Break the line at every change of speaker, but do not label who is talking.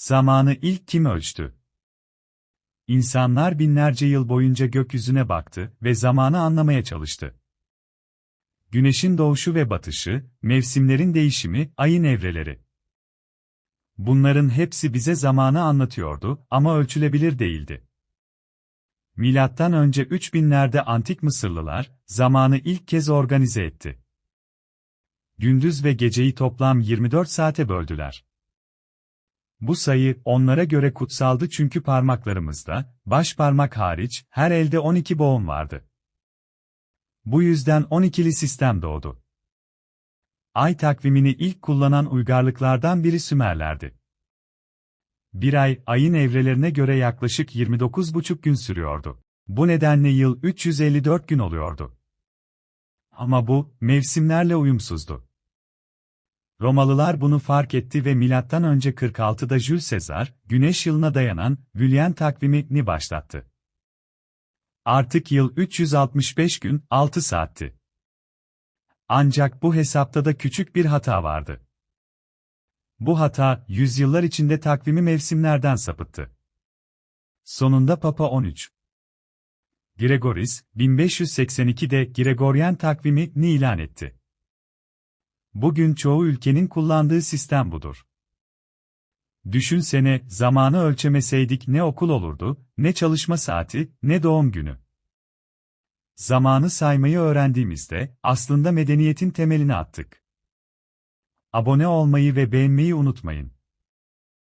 Zamanı ilk kim ölçtü? İnsanlar binlerce yıl boyunca gökyüzüne baktı ve zamanı anlamaya çalıştı. Güneşin doğuşu ve batışı, mevsimlerin değişimi, ayın evreleri. Bunların hepsi bize zamanı anlatıyordu ama ölçülebilir değildi. Milattan önce 3000'lerde antik Mısırlılar zamanı ilk kez organize etti. Gündüz ve geceyi toplam 24 saate böldüler. Bu sayı onlara göre kutsaldı çünkü parmaklarımızda, baş parmak hariç, her elde 12 boğum vardı. Bu yüzden 12'li sistem doğdu. Ay takvimini ilk kullanan uygarlıklardan biri Sümerlerdi. Bir ay, ayın evrelerine göre yaklaşık 29,5 gün sürüyordu. Bu nedenle yıl 354 gün oluyordu. Ama bu, mevsimlerle uyumsuzdu. Romalılar bunu fark etti ve önce 46'da Jules Caesar, güneş yılına dayanan Julian takvimini başlattı. Artık yıl 365 gün 6 saatti. Ancak bu hesapta da küçük bir hata vardı. Bu hata, yüzyıllar içinde takvimi mevsimlerden sapıttı. Sonunda Papa 13. Gregoris, 1582'de Gregorian takvimi ilan etti. Bugün çoğu ülkenin kullandığı sistem budur. Düşünsene, zamanı ölçemeseydik ne okul olurdu, ne çalışma saati, ne doğum günü. Zamanı saymayı öğrendiğimizde, aslında medeniyetin temelini attık. Abone olmayı ve beğenmeyi unutmayın.